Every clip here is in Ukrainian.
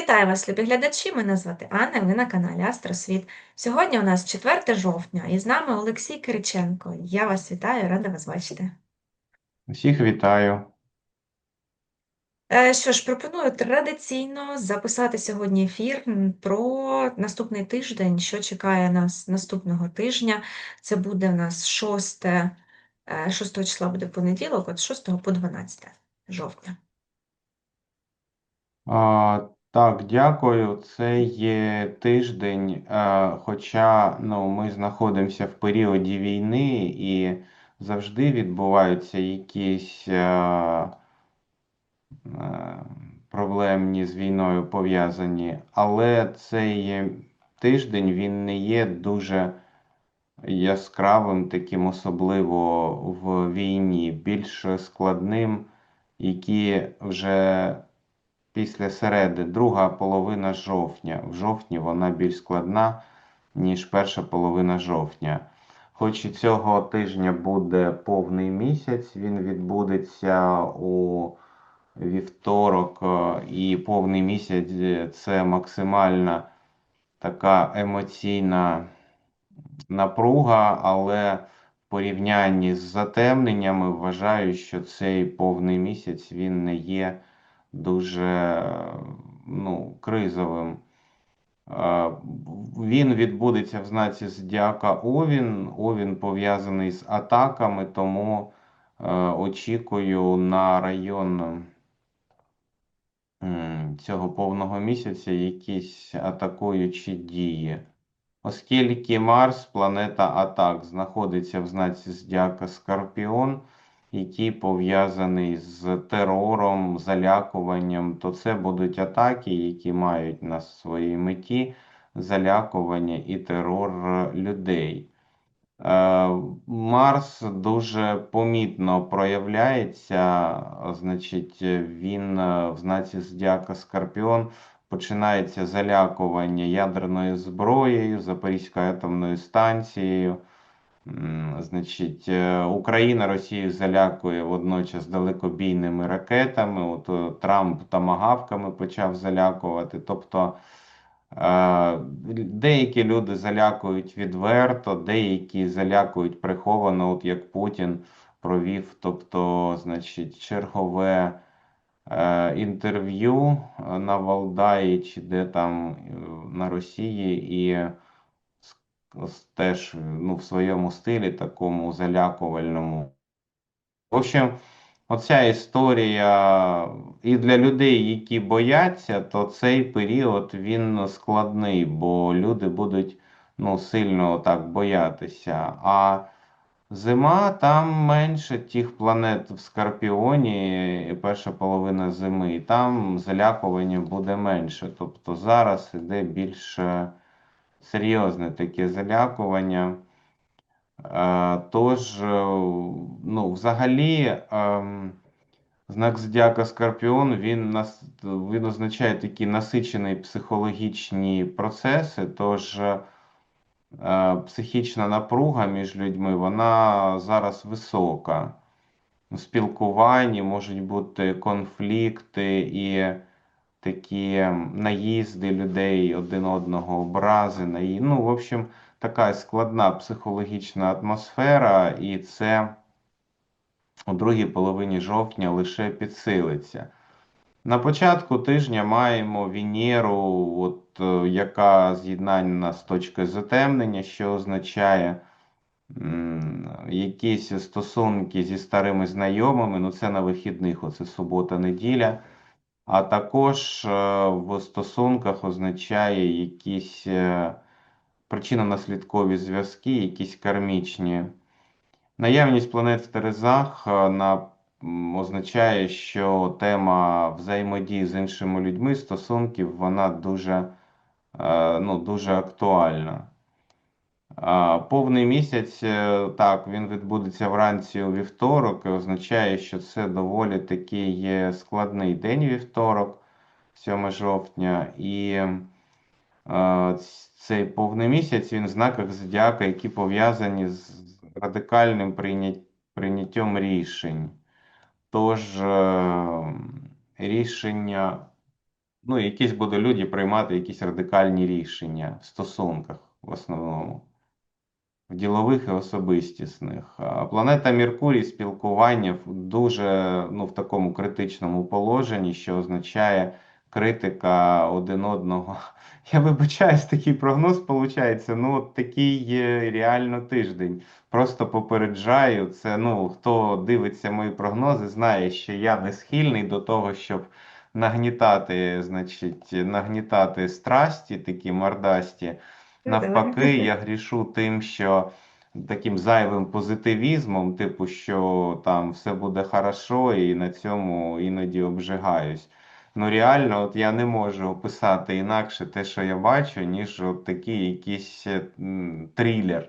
Вітаю вас, любі глядачі! Мене звати Анна, ви на каналі Астросвіт. Сьогодні у нас 4 жовтня і з нами Олексій Кириченко. Я вас вітаю, рада вас бачити. Всіх вітаю. Е, Що ж, пропоную традиційно записати сьогодні ефір про наступний тиждень, що чекає нас наступного тижня. Це буде в нас 6, 6 числа буде понеділок, от 6 по 12 жовтня. А, так, дякую. Це є тиждень, е, хоча ну, ми знаходимося в періоді війни і завжди відбуваються якісь е, е, проблемні з війною пов'язані, але цей тиждень він не є дуже яскравим, таким особливо в війні, більш складним, які вже після середи, друга половина жовтня. В жовтні вона більш складна, ніж перша половина жовтня. Хоч і цього тижня буде повний місяць, він відбудеться у вівторок, е, і повний місяць це максимальна така емоційна напруга, але в порівнянні з затемненнями вважаю, що цей повний місяць він не є дуже ну, кризовим. Він відбудеться в знаці Зодіака Овін. Овін пов'язаний з атаками, тому е, очікую на район цього повного місяця якісь атакуючі дії. Оскільки Марс, планета атак, знаходиться в знаці Зодіака Скорпіон, який пов'язаний з терором, залякуванням, то це будуть атаки, які мають на своїй меті залякування і терор людей. Е, Марс дуже помітно проявляється, значить, він е, в знаці Зодіака Скорпіон починається залякування ядерною зброєю, Запорізькою атомною станцією. Значить, е, Україна Росію залякує водночас далекобійними ракетами. От е, Трамп тамагавками почав залякувати. Тобто е, деякі люди залякують відверто, деякі залякують приховано, от як Путін провів, тобто, значить, чергове інтерв'ю на Валдаї чи де там на Росії і теж ну, в своєму стилі такому залякувальному. В общем, оця історія і для людей, які бояться, то цей період він складний, бо люди будуть ну, сильно так боятися. А зима там менше тих планет в Скорпіоні, перша половина зими, і там залякування буде менше. Тобто зараз іде більш е, серйозне таке залякування. Е, Тож, е, ну, взагалі, ем, знак Зодіака Скорпіон, він, він означає такі насичені психологічні процеси, тож е, психічна напруга між людьми, вона зараз висока. У спілкуванні можуть бути конфлікти і такі наїзди людей один одного, образи, наї... ну, в общем, така складна психологічна атмосфера, і це у другій половині жовтня лише підсилиться. На початку тижня маємо Венеру, от, е, яка з'єднана з точкою затемнення, що означає якісь стосунки зі старими знайомими, ну це на вихідних, оце субота-неділя. А також е, в стосунках означає якісь е, причинно-наслідкові зв'язки, якісь кармічні. Наявність планет в Терезах е, на, означає, що тема взаємодії з іншими людьми, стосунків, вона дуже, ну, дуже актуальна. Повний місяць, е, так, він відбудеться вранці у вівторок, і означає, що це доволі такий складний день вівторок, 7 жовтня, і цей повний місяць він в знаках зодіака, які пов'язані з радикальним прийняттям рішень. Тож е, рішення ну, якісь будуть люди приймати якісь радикальні рішення в стосунках в основному. В ділових і особистісних. Планета Меркурій спілкування дуже ну, в такому критичному положенні, що означає критика один одного. Я вибачаюсь, такий прогноз виходить. Ну, такий е, реально тиждень. Просто попереджаю, це ну, хто дивиться мої прогнози, знає, що я не схильний до того, щоб нагнітати, значить, нагнітати страсті, такі мордасті. Навпаки, я грішу тим, що таким зайвим позитивізмом, типу, що там все буде хорошо, і на цьому іноді обжигаюсь. Ну, реально, от я не можу описати інакше те, що я бачу, ніж от такий якийсь трилер.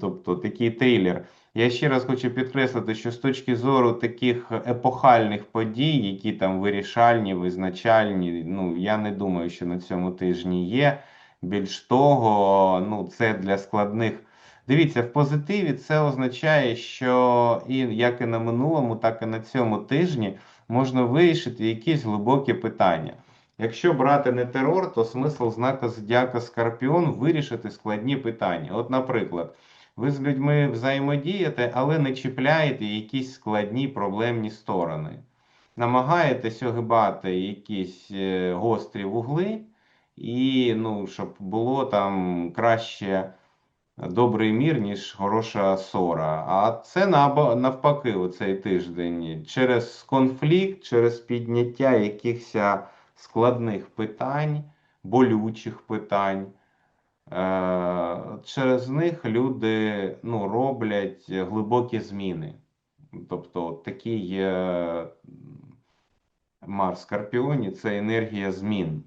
Тобто такий трилер. Я ще раз хочу підкреслити, що з точки зору таких епохальних подій, які там вирішальні, визначальні, ну я не думаю, що на цьому тижні є. Більш того, ну це для складних. Дивіться, в позитиві це означає, що і як і на минулому, так і на цьому тижні можна вирішити якісь глибокі питання. Якщо брати не терор, то смисл знака Зодіака Скорпіон вирішити складні питання. От, наприклад, ви з людьми взаємодієте, але не чіпляєте якісь складні проблемні сторони. Намагаєтесь огибати якісь е, гострі вугли, і ну, щоб було там краще добрий мір, ніж хороша ссора. А це навпаки, оцей тиждень через конфлікт, через підняття якихось складних питань, болючих питань. Е, через них люди ну, роблять глибокі зміни. Тобто такий Марс Скорпіоні це енергія змін.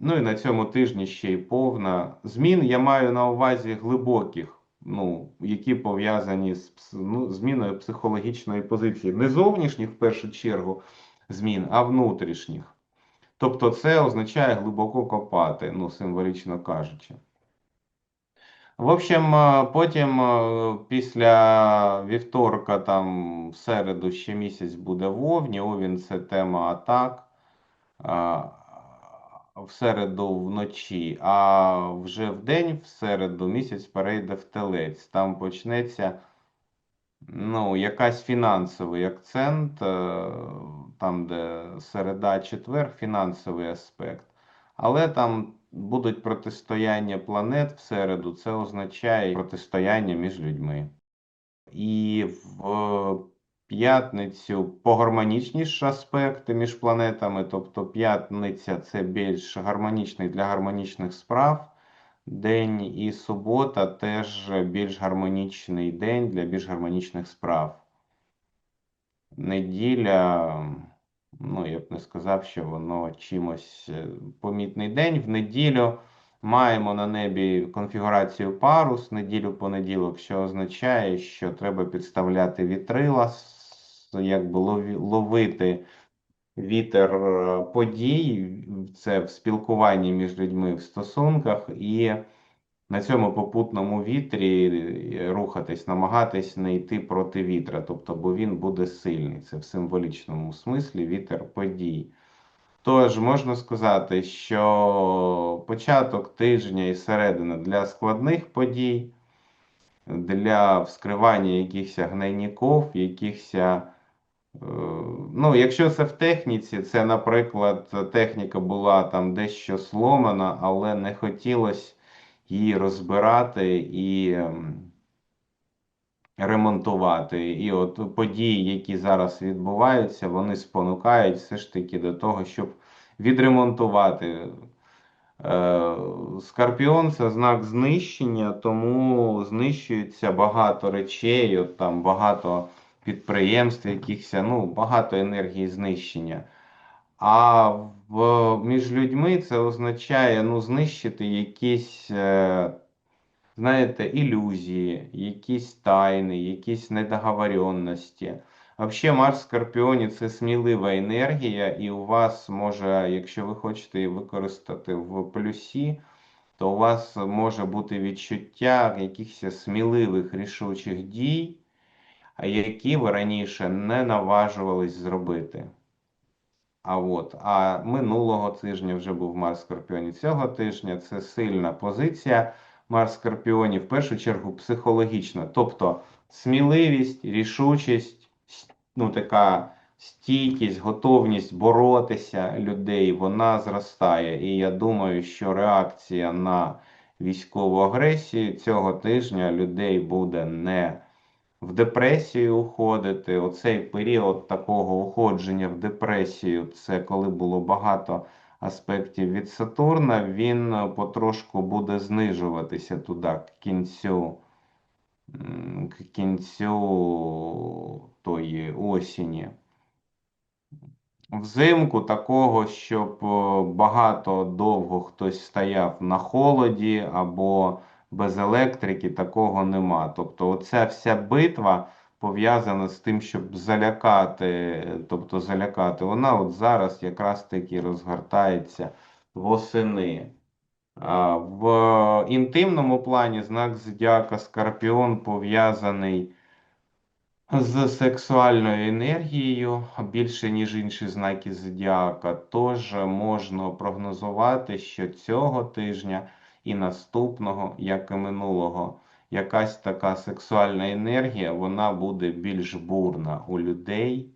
Ну і на цьому тижні ще й повна змін. Я маю на увазі глибоких, ну, які пов'язані з ну, зміною психологічної позиції. Не зовнішніх, в першу чергу, змін, а внутрішніх. Тобто, це означає глибоко копати, ну, символічно кажучи. В общем, потім після вівторка, там в середу ще місяць буде в Овні. Овін це тема атак в середу вночі, а вже в день, в середу, місяць перейде в телець. Там почнеться ну, якась фінансовий акцент, е, там, де середа, четвер, фінансовий аспект. Але там будуть протистояння планет в середу, це означає протистояння між людьми. І в п'ятницю погармонічніші аспекти між планетами, тобто п'ятниця це більш гармонічний для гармонічних справ. День і субота теж більш гармонічний день для більш гармонічних справ. Неділя, ну я б не сказав, що воно чимось е, помітний день. В неділю маємо на небі конфігурацію парус неділю-понеділок, що означає, що треба підставляти вітрила якби ловити вітер е, подій, це в спілкуванні між людьми в стосунках, і на цьому попутному вітрі е, рухатись, намагатись не йти проти вітра, тобто, бо він буде сильний. Це в символічному смислі вітер подій. Тож, можна сказати, що початок тижня і середина для складних подій, для вскривання якихось гнойників, якихось ну, Якщо це в техніці, це, наприклад, техніка була там дещо сломана, але не хотілося її розбирати і ем, ремонтувати. І от події, які зараз відбуваються, вони спонукають все ж таки до того, щоб відремонтувати. Е, Скорпіон це знак знищення, тому знищується багато речей, от там багато підприємств, якихось, ну, багато енергії знищення. А в, між людьми це означає ну, знищити якісь, е, знаєте, ілюзії, якісь тайни, якісь недоговоренності. Взагалі, Марс в Скорпіоні це смілива енергія, і у вас може, якщо ви хочете її використати в плюсі, то у вас може бути відчуття якихось сміливих рішучих дій які ви раніше не наважувались зробити. А от, а минулого тижня вже був Марс Скорпіоні. Цього тижня це сильна позиція Марс Скорпіоні, в першу чергу психологічна. Тобто сміливість, рішучість, ну така стійкість, готовність боротися людей, вона зростає. І я думаю, що реакція на військову агресію цього тижня людей буде не в депресію уходити. Оцей період такого уходження в депресію, це коли було багато аспектів від Сатурна, він е, потрошку буде знижуватися туди, к кінцю, к кінцю тої осені. Взимку такого, щоб е, багато довго хтось стояв на холоді або без електрики, такого нема. Тобто, оця вся битва пов'язана з тим, щоб залякати, тобто залякати, вона от зараз якраз таки розгортається восени. В інтимному плані знак зодіака Скорпіон пов'язаний з сексуальною енергією більше, ніж інші знаки зодіака. Тож можна прогнозувати, що цього тижня і наступного, як і минулого, якась така сексуальна енергія, вона буде більш бурна у людей.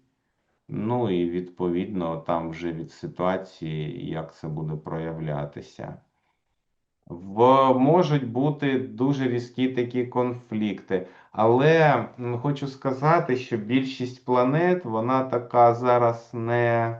Ну і відповідно там вже від ситуації, як це буде проявлятися. В, можуть бути дуже різкі такі конфлікти. Але хочу сказати, що більшість планет, вона така зараз не,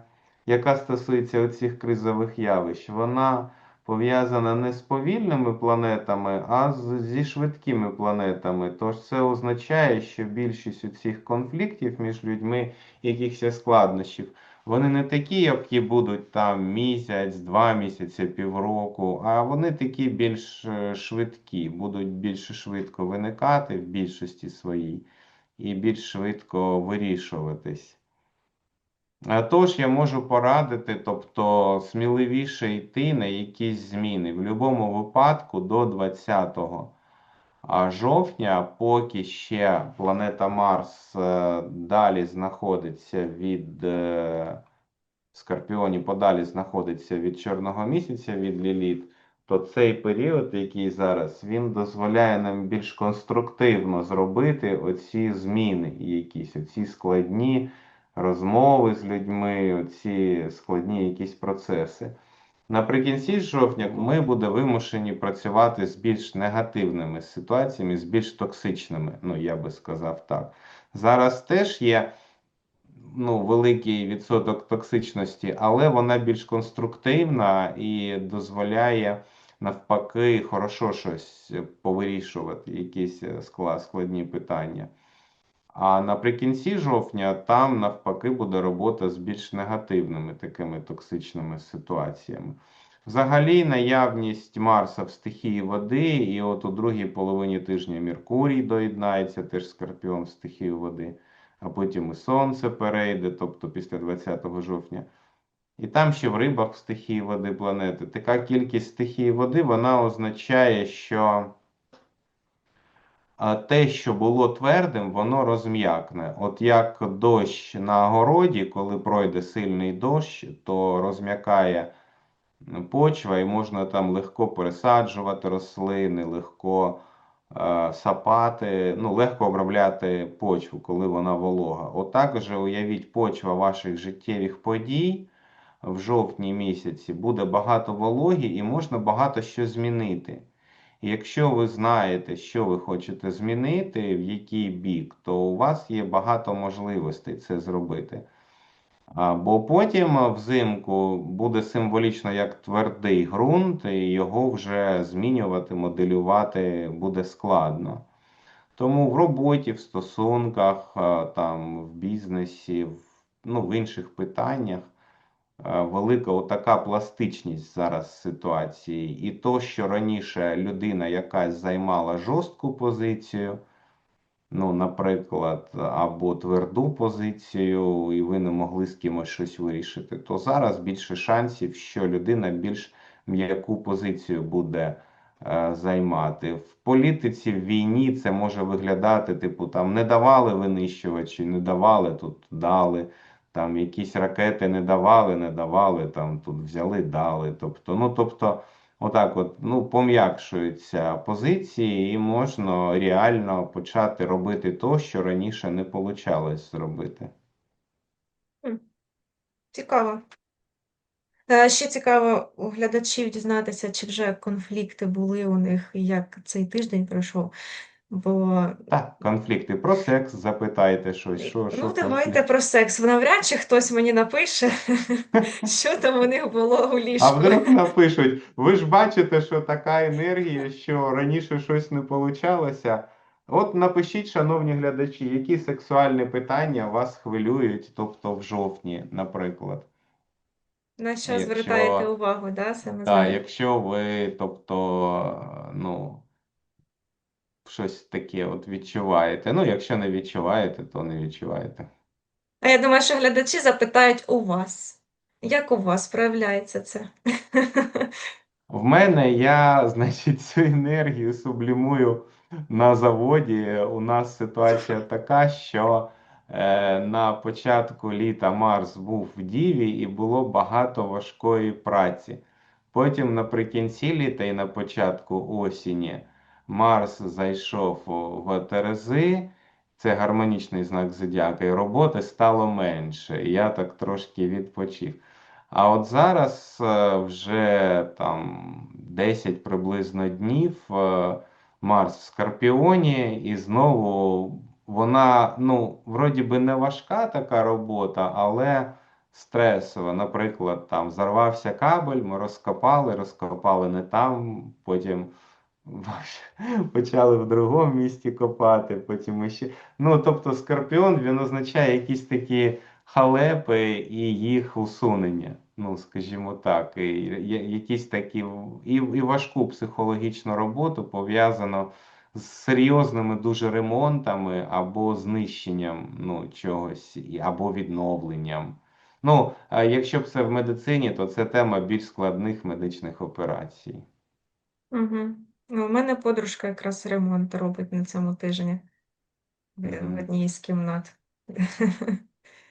яка стосується оцих кризових явищ, вона пов'язана не з повільними планетами, а зі швидкими планетами. Тож це означає, що більшість оцих конфліктів між людьми, якихось складнощів, вони не такі, які будуть там місяць, два місяці, півроку, а вони такі більш е, швидкі, будуть більш швидко виникати в більшості своїй і більш швидко вирішуватись. А Тож я можу порадити, тобто сміливіше йти на якісь зміни. В будь-якому випадку до 20 жовтня, поки ще планета Марс е, далі знаходиться від е, Скорпіоні, подалі знаходиться від Чорного місяця, від Ліліт, то цей період, який зараз, він дозволяє нам більш конструктивно зробити оці зміни, якісь оці складні розмови з людьми, оці складні якісь процеси. Наприкінці жовтня ми будемо вимушені працювати з більш негативними ситуаціями, з більш токсичними, ну я би сказав так. Зараз теж є ну, великий відсоток токсичності, але вона більш конструктивна і дозволяє навпаки хорошо щось повирішувати, якісь е, складні питання. А наприкінці жовтня там навпаки буде робота з більш негативними такими токсичними ситуаціями. Взагалі, наявність Марса в стихії води, і от у другій половині тижня Меркурій доєднається, теж Скорпіон в стихію води, а потім і Сонце перейде, тобто після 20 жовтня. І там ще в рибах в стихії води планети. Така кількість стихії води, вона означає, що те, що було твердим, воно розм'якне. От як дощ на городі, коли пройде сильний дощ, то розм'якає почва і можна там легко пересаджувати рослини, легко е, сапати, ну, легко обробляти почву, коли вона волога. Отак же уявіть почва ваших життєвих подій в жовтні місяці буде багато вологі і можна багато що змінити. Якщо ви знаєте, що ви хочете змінити, в який бік, то у вас є багато можливостей це зробити. Бо потім взимку буде символічно як твердий ґрунт, і його вже змінювати, моделювати буде складно. Тому в роботі, в стосунках, там, в бізнесі, в, ну, в інших питаннях велика отака пластичність зараз ситуації. І то, що раніше людина якась займала жорстку позицію, ну, наприклад, або тверду позицію, і ви не могли з кимось щось вирішити, то зараз більше шансів, що людина більш м'яку позицію буде е, займати. В політиці, в війні це може виглядати, типу, там не давали винищувачі, не давали, тут дали. Там якісь ракети не давали, не давали, там тут взяли, дали. Тобто, ну, тобто, отак от, ну, пом'якшуються позиції, і можна реально почати робити то, що раніше не вийшло зробити. Цікаво. Ще цікаво у глядачів дізнатися, чи вже конфлікти були у них, як цей тиждень пройшов. Бо Так, конфлікти про секс, запитайте щось, що, що ну, давайте конфлікт? про секс. Навряд чи хтось мені напише, що там у них було у А ліжку. вдруг напишуть, ви ж бачите, що така енергія, що раніше щось не получалося. От напишіть, шановні глядачі, які сексуальні питання вас хвилюють, тобто в жовтні, наприклад. На що Якщо- звертаєте увагу, да, саме Так, якщо ви, тобто, ну, щось таке от відчуваєте. Ну, якщо не відчуваєте, то не відчуваєте. А я думаю, що глядачі запитають у вас. Як у вас проявляється це? В мене я, значить, цю енергію сублімую на заводі. У нас ситуація така, що е, на початку літа Марс був в Діві і було багато важкої праці. Потім наприкінці літа і на початку осені Марс зайшов в Терези. Це гармонічний знак зодіака, і роботи стало менше. І я так трошки відпочив. А от зараз е, вже там 10 приблизно днів е, Марс в Скорпіоні, і знову вона, ну, вроді би не важка така робота, але стресова. Наприклад, там зарвався кабель, ми розкопали, розкопали не там, потім почали в другому місті копати, потім ще. Ну, тобто, Скорпіон він означає якісь такі халепи і їх усунення. Ну, скажімо так, і якісь такі і, і важку психологічну роботу пов'язано з серйозними дуже ремонтами або знищенням ну, чогось, або відновленням. Ну, а якщо це в медицині, то це тема більш складних медичних операцій. Угу. Ну, у мене подружка якраз ремонт робить на цьому тижні в, в одній з кімнат.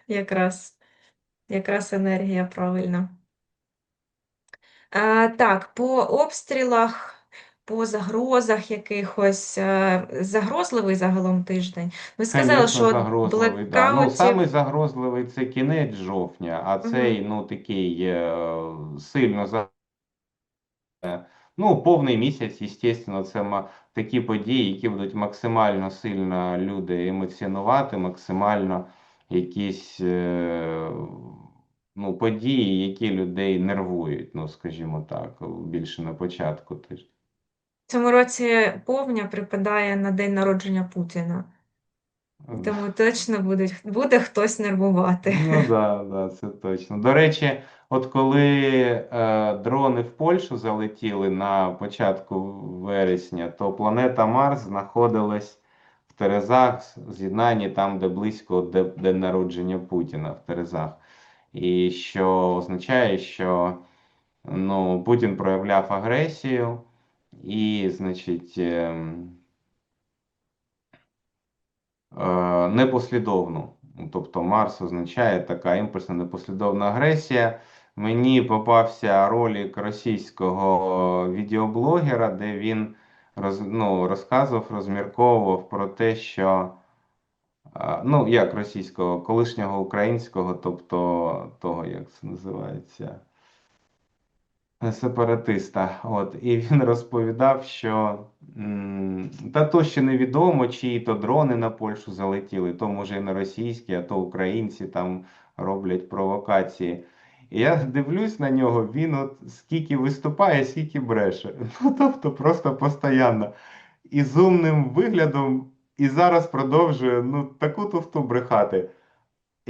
Якраз, якраз енергія правильна. А, так, по обстрілах, по загрозах якихось, е, загрозливий загалом тиждень. Ви сказали, Конечно, що загрозливий, да. Ну, самий загрозливий це кінець жовтня, а цей, ну, такий е, сильно за... Ну, повний місяць, звісно, це такі події, які будуть максимально сильно люди емоціонувати, максимально якісь е, ну, події, які людей нервують, ну, скажімо так, більше на початку тижня. Цьому році повня припадає на день народження Путіна. Тому точно буде, буде хтось нервувати. Ну да, да, це точно. До речі, от коли е, дрони в Польщу залетіли на початку вересня, то планета Марс знаходилась в Терезах, з'єднанні там, де близько де, день народження Путіна в Терезах. І що означає, що ну, Путін проявляв агресію і, значить, е, непослідовну. Тобто Марс означає така імпульсна непослідовна агресія. Мені попався ролик російського відеоблогера, де він роз, ну, розказував, розмірковував про те, що е, ну, як російського, колишнього українського, тобто того, як це називається, сепаратиста. От, і він розповідав, що та то ще невідомо, чиї то дрони на Польщу залетіли, то може і на російські, а то українці там роблять провокації. Я дивлюсь на нього, він от скільки виступає, скільки бреше. Ну, тобто просто постійно. І з умним виглядом, і зараз продовжує ну, таку туфту брехати.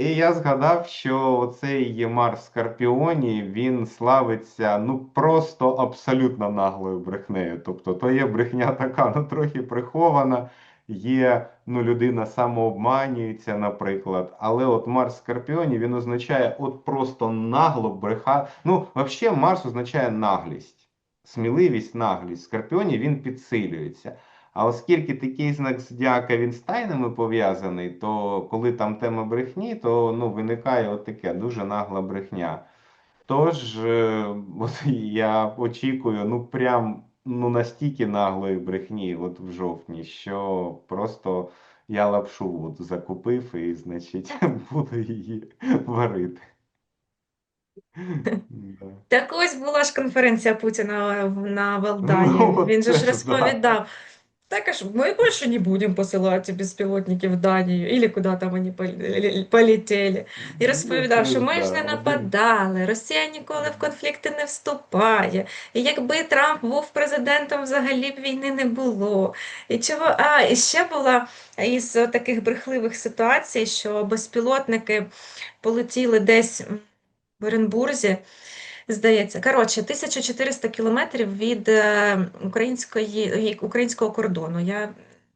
І я згадав, що цей Марс в Скорпіоні, він славиться ну просто абсолютно наглою брехнею. Тобто, то є брехня така, ну трохи прихована, є, ну, людина самообманюється, наприклад. Але от Марс в Скорпіоні він означає от просто нагло бреха. Ну, взагалі, Марс означає наглість, сміливість, наглість. В Скорпіоні він підсилюється. А оскільки такий знак зодіака він з тайнами пов'язаний, то коли там тема брехні, то ну, виникає от таке дуже нагла брехня. Тож, е, от я очікую, ну прям ну настільки наглої брехні, от в жовтні, що просто я лапшу от закупив і, значить, буду її варити. Так ось була ж конференція Путіна на Валдаї. Ну, Він же ж ж розповідав. Так аж мы больше не будем посылать беспилотники в Данію, или куди там вони пол- полетели. І розповідав, Ну, що ми ж не нападали, Росія ніколи в конфлікти не вступає. І якби Трамп був президентом, взагалі б війни не було. І чого? А, і ще була із таких брехливих ситуацій, що безпілотники полетіли десь в Оренбурзі. Здається, коротше, 1400 кілометрів від е, української, українського кордону. Я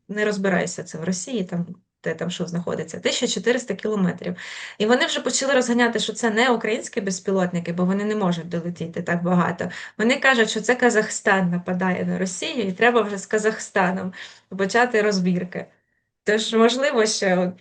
не розбираюся це в Росії, там, де там що знаходиться. 1400 кілометрів. І вони вже почали розганяти, що це не українські безпілотники, бо вони не можуть долетіти так багато. Вони кажуть, що це Казахстан нападає на Росію, і треба вже з Казахстаном почати розбірки. Тож, можливо, ще от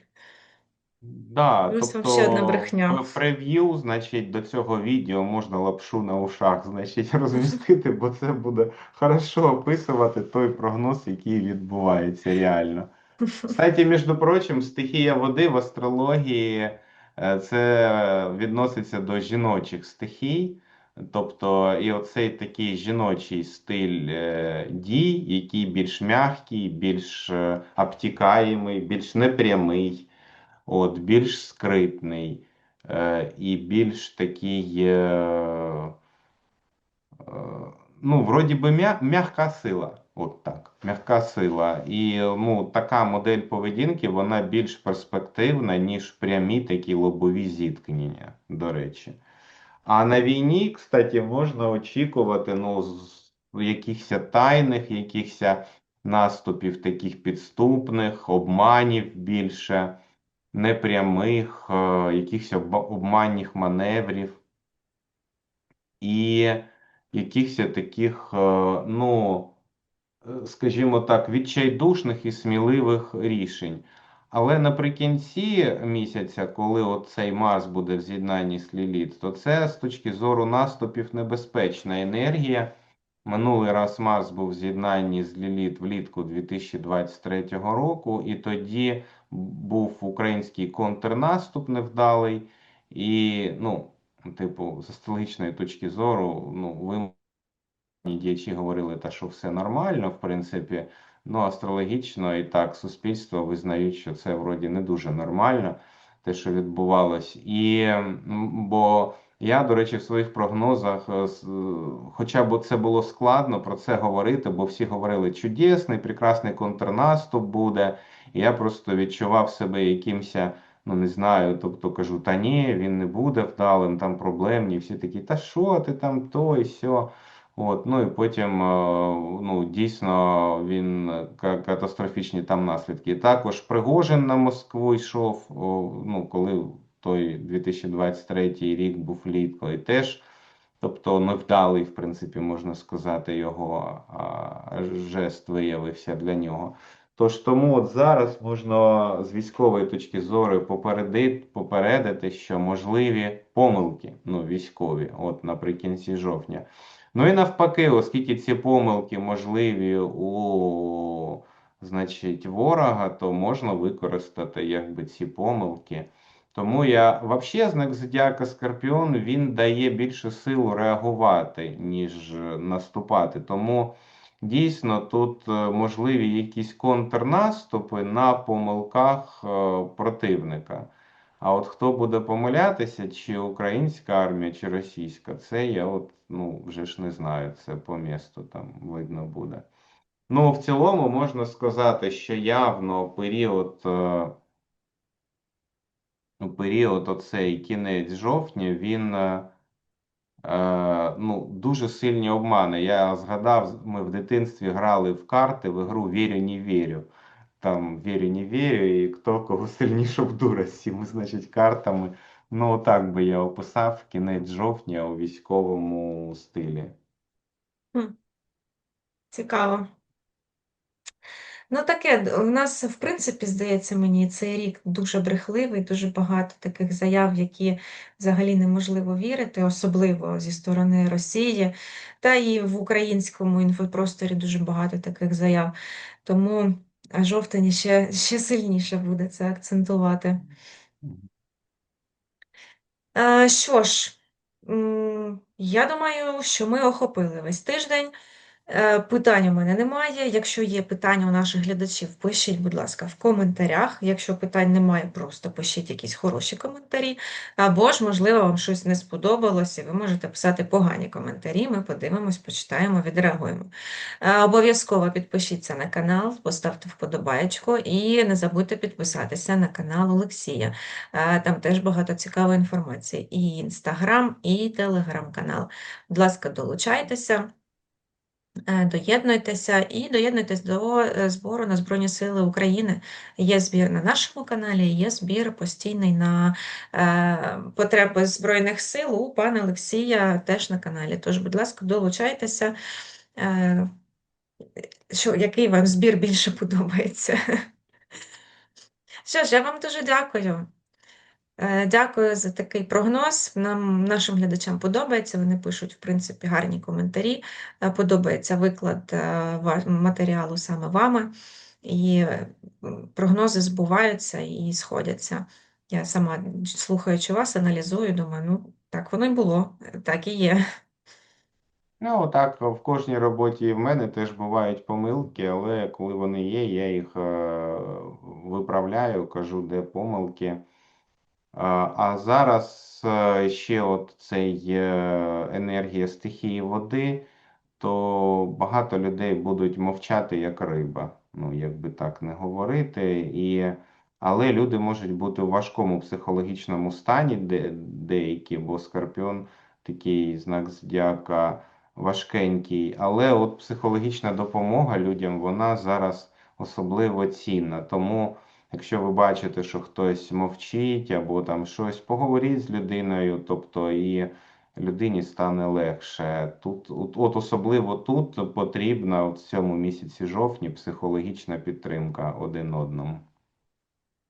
Да, тобто ще одна брехня. в прев'ю, значить, до цього відео можна лапшу на ушах, значить, розмістити, бо це буде хорошо описувати той прогноз, який відбувається реально. Кстати, між прочим, стихія води в астрології е, це відноситься до жіночих стихій. Тобто, і оцей такий жіночий стиль е, дій, який більш м'який, більш е, обтікаємий, більш непрямий, от, більш скритний е, і більш такий. Е, Е, Ну, вроді би, м'я- м'яка сила. От так, м'яка сила. І ну, така модель поведінки, вона більш перспективна, ніж прямі такі лобові зіткнення, до речі. А на війні, кстати, можна очікувати ну, якихось тайних, якихось наступів таких підступних, обманів більше, непрямих, е, якихось обманних маневрів. І якихось таких, е, ну, е, скажімо так, відчайдушних і сміливих рішень. Але наприкінці місяця, коли оцей Марс буде в з'єднанні з Ліліт, то це з точки зору наступів небезпечна енергія. Минулий раз Марс був в з'єднанні з Ліліт влітку 2023 року, і тоді був український контрнаступ невдалий. І, ну, типу, з астрологічної точки зору, ну, ви діячі говорили, та що все нормально, в принципі. Ну, астрологічно і так суспільство визнають, що це вроді не дуже нормально, те, що відбувалось. І бо я, до речі, в своїх прогнозах, е, хоча б це було складно про це говорити, бо всі говорили, чудесний, прекрасний контрнаступ буде. І я просто відчував себе якимось, ну не знаю, тобто кажу, та ні, він не буде вдалим, там проблемні. Всі такі, та що ти там, то і сьо. От, ну і потім е, ну, дійсно він е, катастрофічні там наслідки. Також Пригожин на Москву йшов, ну, коли той 2023 рік був літ, коли теж, тобто невдалий, в принципі, можна сказати, його а, жест виявився для нього. Тож тому от зараз можна з військової точки зору попередити, попередити, що можливі помилки ну, військові, от наприкінці жовтня. Ну і навпаки, оскільки ці помилки можливі у значить, ворога, то можна використати якби ці помилки. Тому я взагалі знак зодіака Скорпіон він дає більше сил реагувати, ніж наступати. Тому дійсно тут е, можливі якісь контрнаступи на помилках е, противника. А от хто буде помилятися, чи українська армія, чи російська, це я от, ну, вже ж не знаю, це по місту там видно буде. Ну, в цілому можна сказати, що явно період, е, період оцей кінець жовтня, він е, е, ну, дуже сильні обмани. Я згадав, ми в дитинстві грали в карти в ігру Вірю, не вірю. Там вірю, не вірю, і хто кого сильніше з цими, значить, картами. Ну, так би я описав кінець жовтня у військовому стилі. Цікаво. Ну, таке, у нас, в принципі, здається мені, цей рік дуже брехливий, дуже багато таких заяв, які взагалі неможливо вірити, особливо зі сторони Росії. Та і в українському інфопросторі дуже багато таких заяв. Тому жовтень ще, ще сильніше буде це акцентувати. Е, Що ж, я думаю, що ми охопили весь тиждень. Е, Питань у мене немає. Якщо є питання у наших глядачів, пишіть, будь ласка, в коментарях. Якщо питань немає, просто пишіть якісь хороші коментарі. Або ж, можливо, вам щось не сподобалось, і ви можете писати погані коментарі. Ми подивимось, почитаємо, відреагуємо. Е, Обов'язково підпишіться на канал, поставте вподобаєчку і не забудьте підписатися на канал Олексія. Е, Там теж багато цікавої інформації. І інстаграм, і телеграм-канал. Будь ласка, долучайтеся. Е, Доєднуйтеся і доєднуйтесь до е, збору на Збройні Сили України. Є збір на нашому каналі, є збір постійний на е, потреби Збройних сил у пана Олексія теж на каналі. Тож, будь ласка, долучайтеся. Що, який вам збір більше подобається? Що ж, я вам дуже дякую. Е, Дякую за такий прогноз. Нам, нашим глядачам подобається. Вони пишуть, в принципі, гарні коментарі. Е, Подобається виклад е, матеріалу саме вами. І прогнози збуваються і сходяться. Я сама, слухаючи вас, аналізую, думаю, ну, так воно й було, так і є. Ну, так, в кожній роботі в мене теж бувають помилки, але коли вони є, я їх виправляю, кажу, де помилки. А зараз е, ще от цей е, енергія стихії води, то багато людей будуть мовчати як риба. Ну, якби так не говорити. І... Але люди можуть бути в важкому психологічному стані, де, деякі, бо Скорпіон такий знак зодіака важкенький. Але от психологічна допомога людям, вона зараз особливо цінна. Тому. Якщо ви бачите, що хтось мовчить або там щось, поговоріть з людиною, тобто і людині стане легше. Тут, от, от особливо тут потрібна в цьому місяці жовтні психологічна підтримка один одному.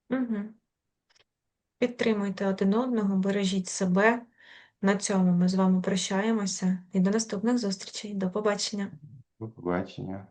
Угу. Підтримуйте один одного, бережіть себе. На цьому ми з вами прощаємося і до наступних зустрічей. До побачення. До побачення.